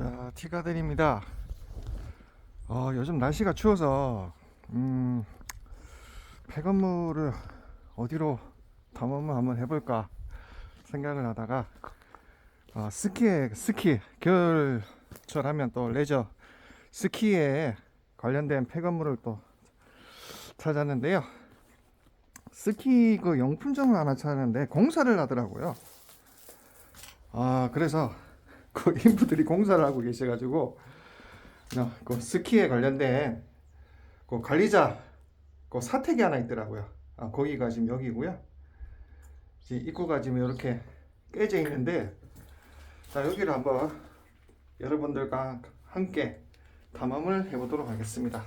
자, 티가들입니다. 어, 요즘 날씨가 추워서 음, 폐건물을 어디로 담으면 한번 해볼까 생각을 하다가 어, 스키에 스키 겨울철 하면 또 레저 스키에 관련된 폐건물을 또 찾았는데요. 스키 그 용품점을 하나 찾았는데 공사를 하더라고요. 아 그래서 그 인부들이 공사를 하고 계셔가지고 어, 그 스키에 관련된 그 관리자 그 사택이 하나 있더라고요. 아, 거기가 지금 여기고요. 지금 입구가 지금 이렇게 깨져 있는데 자 여기를 한번 여러분들과 함께 탐험을 해보도록 하겠습니다.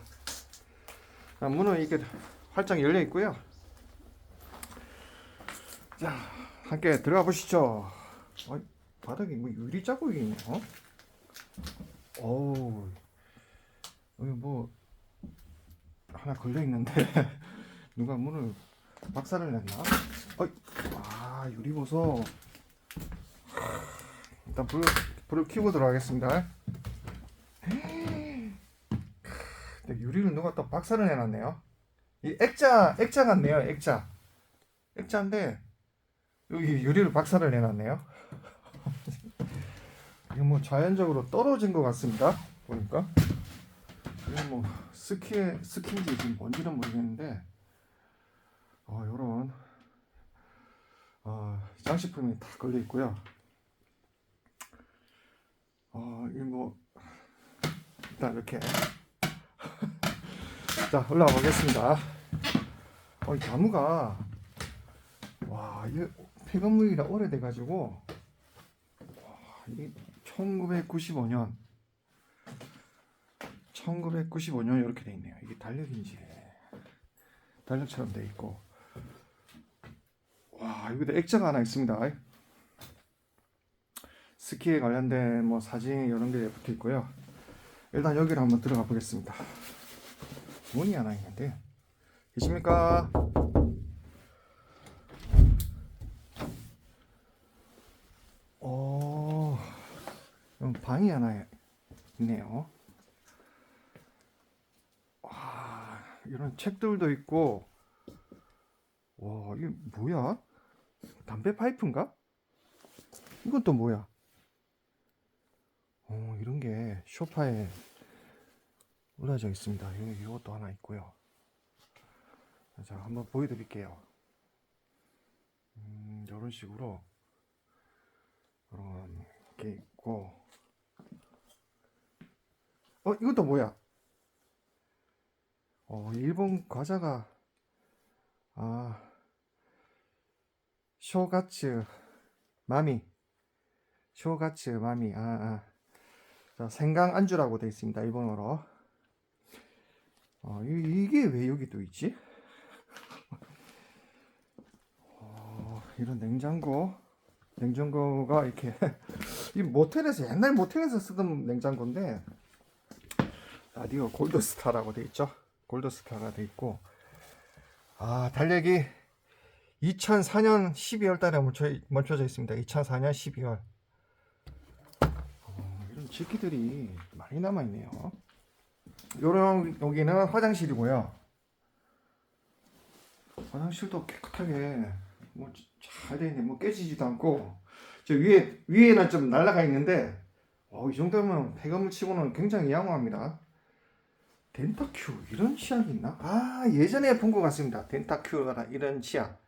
자, 문은 이렇게 활짝 열려 있고요. 자 함께 들어가 보시죠. 어, 바닥에 뭐 유리 자국이 있네. 어? 어우, 여기 뭐 하나 걸려 있는데 누가 문을 박살을 냈나? 어이, 아 유리 보소. 일단 불 불을 켜고 들어가겠습니다. 유리를 누가 또 박살을 내놨네요. 이 액자 액자 같네요. 액자 액자인데 여기 유리를 박살을 내놨네요. 이게 뭐 자연적으로 떨어진 것 같습니다. 보니까 이게 뭐 스키에 스키인지 지금 뭔지는 모르겠는데 어 요런 어, 장식품이 다 걸려 있고요. 어 이거 뭐 일단 이렇게 자 올라가 보겠습니다. 어, 이 나무가 와 이게 폐건물이라 오래돼 가지고 이게 1995년 1995년 이렇게 돼 있네요. 이게 달력인지 달력처럼 돼 있고 와 여기도 액자가 하나 있습니다. 스키에 관련된 뭐 사진 이런 게 붙어 있고요. 일단 여기를 한번 들어가 보겠습니다. 문이 하나 있는데 계십니까? 어, 음, 방이 하나 있네요. 와, 이런 책들도 있고, 와, 이게 뭐야? 담배 파이프인가? 이건 또 뭐야? 어, 이런 게 소파에 올라져 있습니다. 이것도 하나 있고요. 자, 한번 보여드릴게요. 음, 이런 식으로 이런 게 있고 어 이것도 뭐야? 어 일본 과자가 아 쇼가츠 마미. 쇼가츠 마미. 아 아. 자, 생강 안주라고 되어 있습니다 일본어로. 어 이, 이게 왜 여기 또 있지? 어, 이런 냉장고. 냉장고가 이렇게. 이 모텔에서 옛날 모텔에서 쓰던 냉장고인데 라디오 골드스타라고 돼 있죠. 골드스타가 돼 있고 아 달력이 2004년 12월 달에 멈춰, 멈춰져 있습니다. 2004년 12월 어, 이런 지키들이 많이 남아 있네요. 요런 여기는 화장실이고요. 화장실도 깨끗하게 뭐잘 되어 있네. 뭐 깨지지도 않고 저 위에 위에는 좀 날라가 있는데 어, 이 정도면 폐건물 치고는 굉장히 양호합니다. 덴타큐 이런 치약이 있나? 아 예전에 본 것 같습니다. 덴타큐가 이런 치약.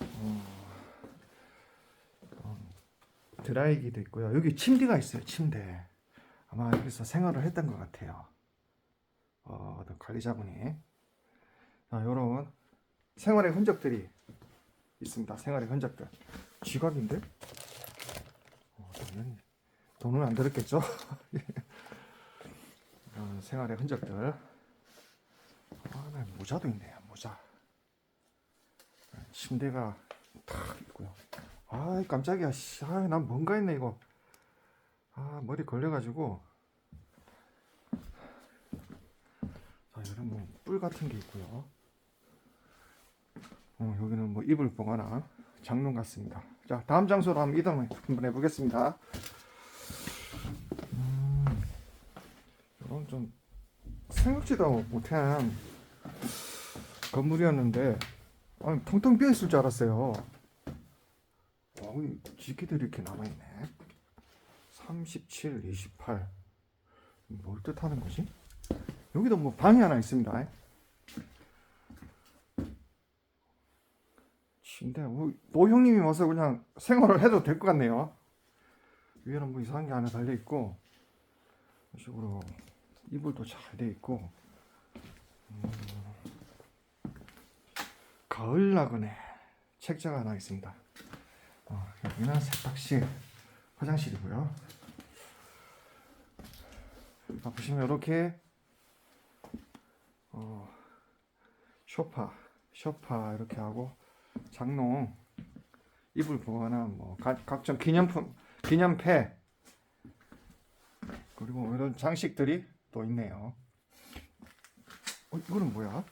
어, 어, 드라이기도 있고요. 여기 침대가 있어요. 침대. 아마 여기서 생활을 했던 것 같아요. 어, 어떤 관리자분이. 자, 요런 생활의 흔적들이 있습니다. 생활의 흔적들. 지갑인데? 어, 돈은 안 들었겠죠? 생활의 흔적들. 아, 나 모자도 있네요. 모자. 침대가 탁 있고요. 아, 깜짝이야. 씨, 아, 난 뭔가 했네 이거. 아, 머리 걸려가지고. 자, 이런 뭐 뿔 같은 게 있고요. 어, 여기는 뭐 이불 보거나 장롱 같습니다. 자, 다음 장소로 한번 이동 한번 해보겠습니다. 좀 생각지도 못한 건물이었는데 아니, 텅텅 비어 있을 줄 알았어요. 어이, 지기들이 이렇게 남아 있네. 37, 28. 뭘 뜻하는 거지? 여기도 뭐 방이 하나 있습니다. 침대, 뭐, 노형님이 와서 그냥 생활을 해도 될 것 같네요. 위에는 뭐 이상한 게 하나 달려 있고, 이런 식으로 이불도 잘 돼 있고, 음, 가을 나그네 책자가 하나 있습니다. 어, 여기는 세탁실, 화장실이고요. 아, 보시면 이렇게 어, 쇼파, 쇼파 이렇게 하고 장롱, 이불 보관함, 뭐 각, 각종 기념품, 기념패 그리고 이런 장식들이 또 있네요. 어, 이거는 뭐야?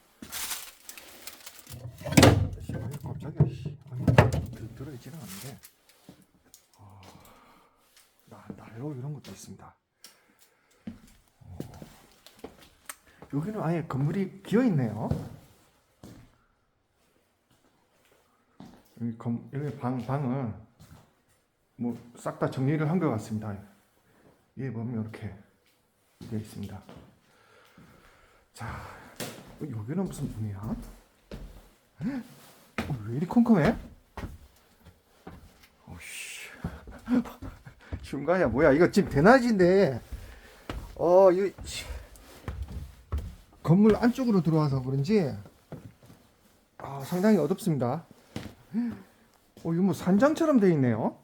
씨, 들, 들어있지는 않은데. 어, 나, 난로 이런 것도 있습니다. 어, 여기는 아예 건물이 비어 있네요. 여기 건, 여기 방, 방을 뭐 싹 다 정리를 한 것 같습니다. 위에 보면 이렇게 되어 있습니다. 자, 어, 여기는 무슨 문이야? 어, 왜 이리 컴컴해? 어씨, 중간이야 뭐야? 이거 지금 대낮인데, 어, 이 건물 안쪽으로 들어와서 그런지 아, 상당히 어둡습니다. 어, 이거 뭐 산장처럼 돼 있네요.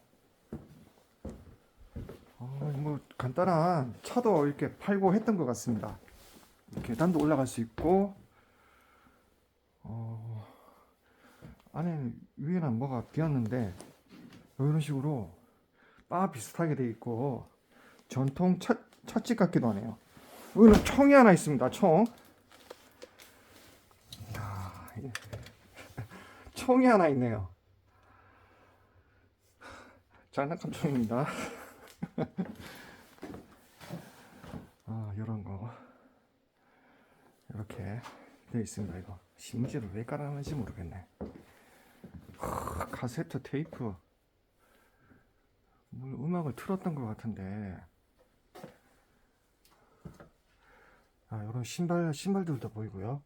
어, 뭐 간단한 차도 이렇게 팔고 했던 것 같습니다. 계단도 올라갈 수 있고, 어, 안에 위에는 뭐가 비었는데 이런 식으로 바 비슷하게 돼 있고 전통 찻, 찻집 같기도 하네요. 여기는 총이 하나 있습니다. 총. 야, 이게 총이 하나 있네요. 장난감 총입니다. 아, 이런 거 이렇게 되어 있습니다. 이거. 심지를 왜 깔아놨는지 모르겠네. 하, 카세트 테이프. 뭐 음악을 틀었던 것 같은데. 아 이런 신발 신발들도 보이고요.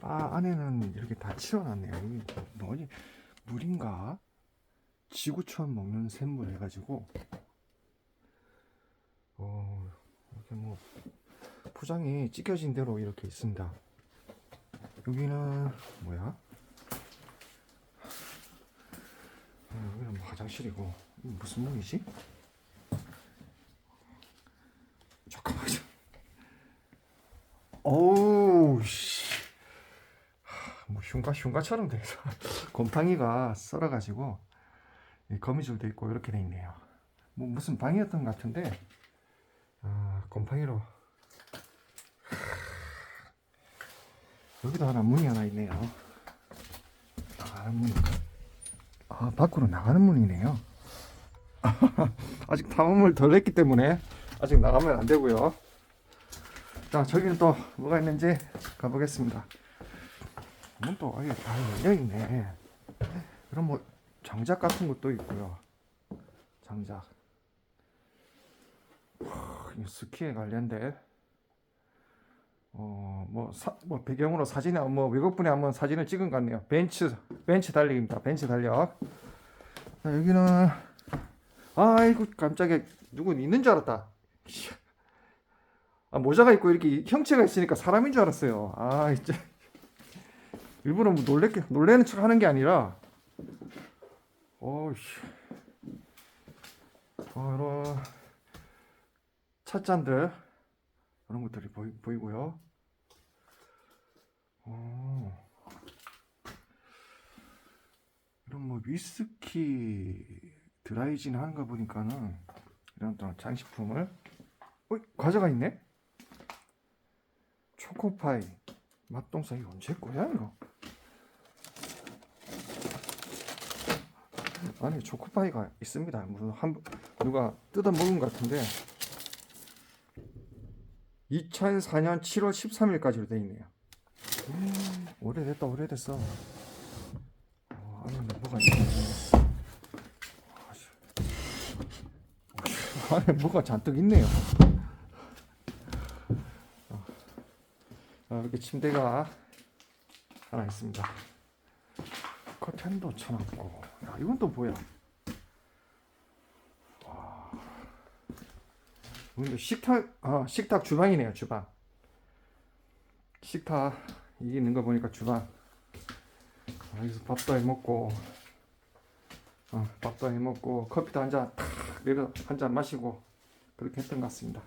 바 안에는 이렇게 다 치워놨네요. 뭐지 물인가? 지구촌 먹는 샘물 해가지고. 어 이렇게 뭐 포장이 찢겨진 대로 이렇게 있습니다 여기는 뭐야 어, 여기는 뭐 화장실이고 무슨 문이지? 잠깐만 어우 씨. 하, 뭐 흉가 흉가처럼 돼서 곰팡이가 썰어가지고 이 거미줄도 있고 이렇게 돼 있네요. 뭐 무슨 방이었던 것 같은데 아, 곰팡이로 여기도 하나 문이 하나 있네요. 나가는 문. 아 밖으로 나가는 문이네요. 아직 탐험을 덜 했기 때문에 아직 나가면 안 되고요. 자 저기는 또 뭐가 있는지 가보겠습니다. 문 또 아예 다 열려 있네. 그럼 뭐 장작 같은 것도 있고요. 장작. 하, 이 스키에 관련된 어뭐 뭐 배경으로 사진에 뭐 외국분이 한번 사진을 찍은 것 같네요. 벤츠 벤츠 달리기입니다. 벤츠 달력. 자, 여기는 아이고 깜짝이야 누구 있는 줄 알았다. 아, 모자가 있고 이렇게 형체가 있으니까 사람인 줄 알았어요. 아 진짜 일부러 뭐 놀래게 놀래는 척 하는 게 아니라 어이씨 어, 이런 찻잔들 이런 것들이 보이, 보이고요. 어. 이런 뭐 위스키 드라이진 하는 거 보니까는 이런 또 장식품을 어 과자가 있네? 초코파이. 맛동사 이거 언제 거야 이거? 안에 초코파이가 있습니다. 무슨 한 누가 뜯어 먹은 것 같은데. 2004년 7월 13일까지로 돼 있네요. 음, 오래됐다, 오래됐어. 어, 안에 뭐가 있네. 안에 뭐가 잔뜩 있네요. 어, 어, 이렇게 침대가 하나 있습니다. 커튼도 쳐놨고, 야, 이건 또 뭐야? 식탁, 아, 식탁 주방이네요, 주방. 식탁, 이게 있는 거 보니까 주방. 아, 여기서 밥도 해 먹고, 어, 밥도 해 먹고, 커피도 한 잔, 탁, 내려 한 잔 마시고, 그렇게 했던 것 같습니다.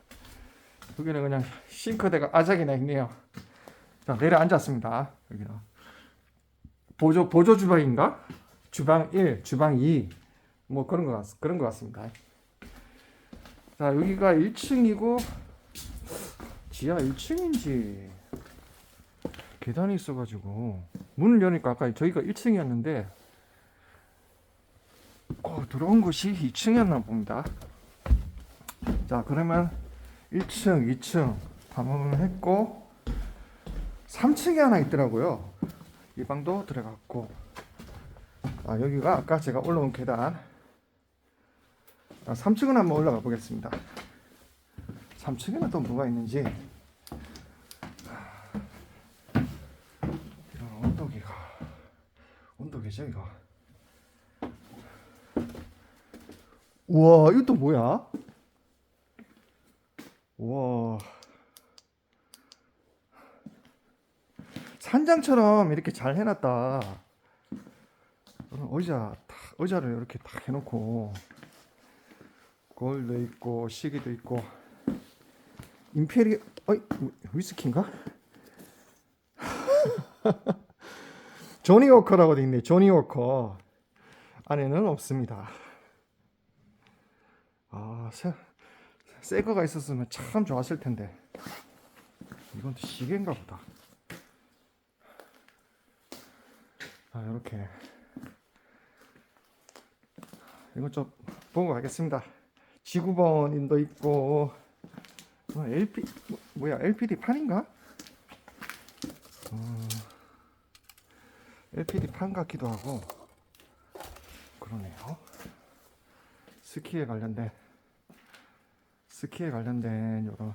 여기는 그냥 싱크대가 아작이나 있네요. 자, 내려 앉았습니다. 여기는. 보조, 보조 주방인가? 주방 1, 주방 2. 뭐 그런 것 같, 그런 것 같습니다. 자 여기가 1층이고 지하 1층인지 계단이 있어가지고 문을 여니까 아까 저희가 1층이었는데 어, 들어온 곳이 2층이었나 봅니다 자 그러면 1층 2층 방문을 했고 3층에 하나 있더라고요 이 방도 들어갔고 아 여기가 아까 제가 올라온 계단 아, 3층은 한번 올라가 보겠습니다. 3층에는 또 뭐가 있는지. 이런 온도계가 온도계죠 이거. 우와 이거 또 뭐야? 우와 산장처럼 이렇게 잘 해놨다. 의자 탁, 의자를 이렇게 딱 해놓고 거울도 있고 시계도 있고 임페리 어이 위스키인가? 조니 워커라고 돼 있네. 조니 워커 안에는 없습니다. 아, 새, 새 거가 있었으면 참 좋았을 텐데. 이건 또 시계인가 보다. 아, 이렇게. 이건 좀 보고 가겠습니다. 지구본인도 있고 어, LP 뭐, 뭐야 LPD 판인가? 어, LPD 판 같기도 하고 그러네요. 스키에 관련된 스키에 관련된 이거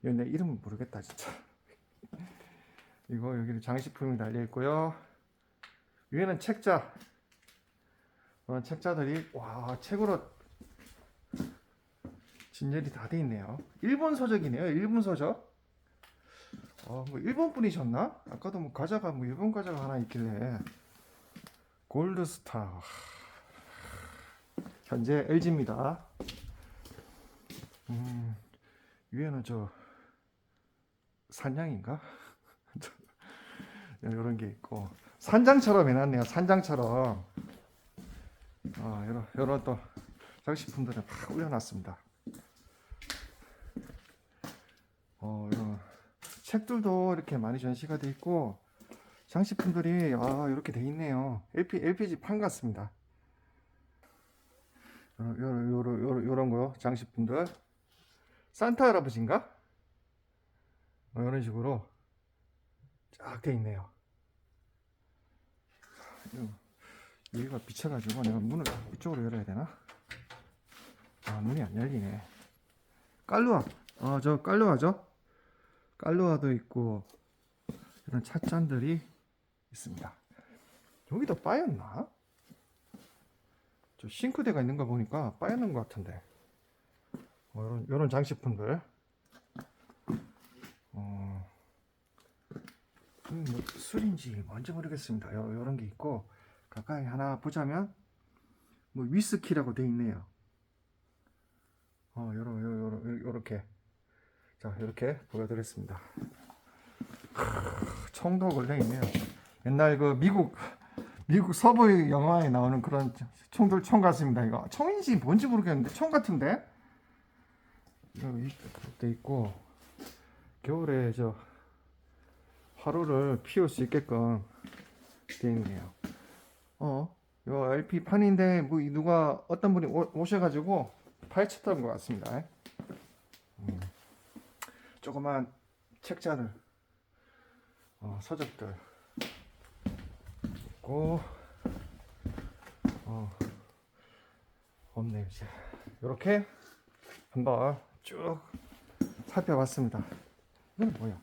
내 이름은 모르겠다 진짜. 이거 여기는 장식품이 달려 있고요. 위에는 책자 그런 책자들이 와 책으로 진열이 다 돼 있네요. 일본 서적이네요. 일본 서적. 어, 뭐 일본 분이셨나? 아까도 뭐 과자가 뭐 일본 과자가 하나 있길래 골드스타. 현재 LG입니다. 음, 위에는 저 산양인가? 이런 게 있고 산장처럼 해놨네요. 산장처럼. 아, 이런, 이런 또 장식품들을 막 올려놨습니다. 어, 책들도 이렇게 많이 전시가 돼 있고 장식품들이 아, 이렇게 돼 있네요. LP, LPG 판 같습니다. 요런, 요런, 요런, 요런, 요런 거 장식품들. 산타 할아버지인가? 어, 이런 식으로 쫙 돼 있네요. 여기가 비쳐가지고 내가 문을 이쪽으로 열어야 되나? 아 문이 안 열리네 깔루아 아 저 깔루아죠? 깔루아도 있고 이런 찻잔들이 있습니다. 여기도 빠였나? 저 싱크대가 있는 거 보니까 빠였는 것 같은데. 어, 이런, 이런 장식품들. 어, 음, 뭐 술인지 뭔지 모르겠습니다. 요, 요런 게 있고 가까이 하나 보자면 뭐 위스키라고 돼 있네요. 어, 요러 요러 요렇게 자 이렇게 보여드렸습니다. 총도 걸려 있네요. 옛날 그 미국 미국 서부 영화에 나오는 그런 총들 총 같습니다. 이거 총인지 뭔지 모르겠는데 총 같은데 여기 돼 있고 겨울에 저 화로를 피울 수 있게끔 돼 있네요. 어, 요 LP 판인데 뭐 누가 어떤 분이 오, 오셔가지고 파헤쳤던 것 같습니다. 음, 조그만 책자를 어, 서적들 있고 어, 없네요 이렇게 한번 쭉 살펴봤습니다. 이건 뭐야?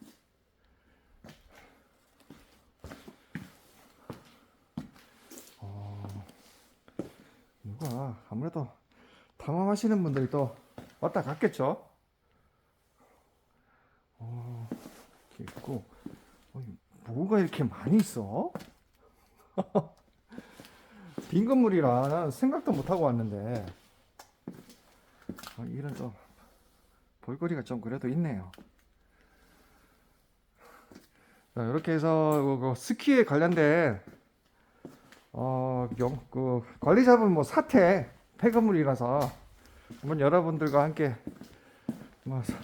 어, 누가 아무래도 탐험하시는 분들이 또 왔다 갔겠죠? 어, 이렇게 있고 어, 뭐가 이렇게 많이 있어? 빈 건물이라 난 생각도 못 하고 왔는데 어, 이런 좀 볼거리가 좀 그래도 있네요. 자, 이렇게 해서 그, 그 스키에 관련된 어, 영, 그 관리자분 뭐 사태 폐건물이라서 한번 여러분들과 함께 뭐 사-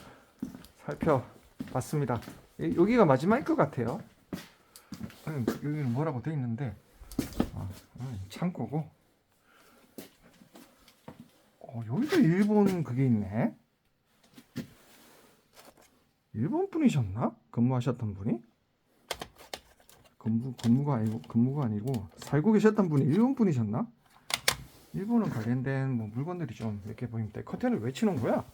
살펴봤습니다. 이- 여기가 마지막일 것 같아요. 아니, 여기는 뭐라고 돼 있는데 아, 아, 창고고. 어, 여기도 일본 그게 있네. 일본 분이셨나? 근무하셨던 분이? 근무 근무가 아니고 근무가 아니고 살고 계셨던 분이 일본 분이셨나? 일본은 관련된 뭐 물건들이 좀 이렇게 보입니다. 커튼을 왜 치는 거야?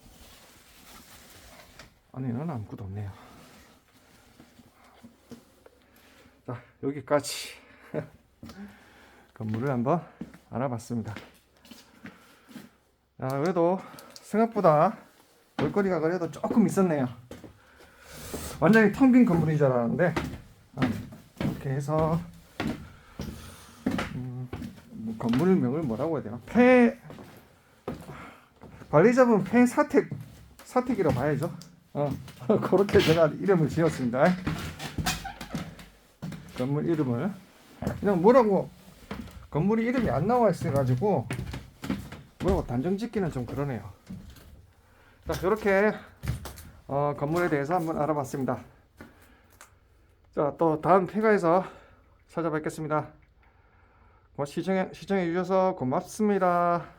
안에는 아무것도 없네요. 자 여기까지 건물을 한번 알아봤습니다. 야 그래도 생각보다 볼거리가 그래도 조금 있었네요. 완전히 텅 빈 건물인 줄 알았는데 아, 이렇게 해서 음, 뭐 건물명을 뭐라고 해야 되나 폐 관리자분 폐 사택 사택이라고 봐야죠. 어 그렇게 제가 이름을 지었습니다. 건물 이름을 그냥 뭐라고 건물이 이름이 안 나와 있어 가지고 뭐라고 단정 짓기는 좀 그러네요. 자 이렇게 어, 건물에 대해서 한번 알아봤습니다. 자, 또 다음 폐가에서 찾아뵙겠습니다. 뭐 시청해, 시청해 주셔서 고맙습니다.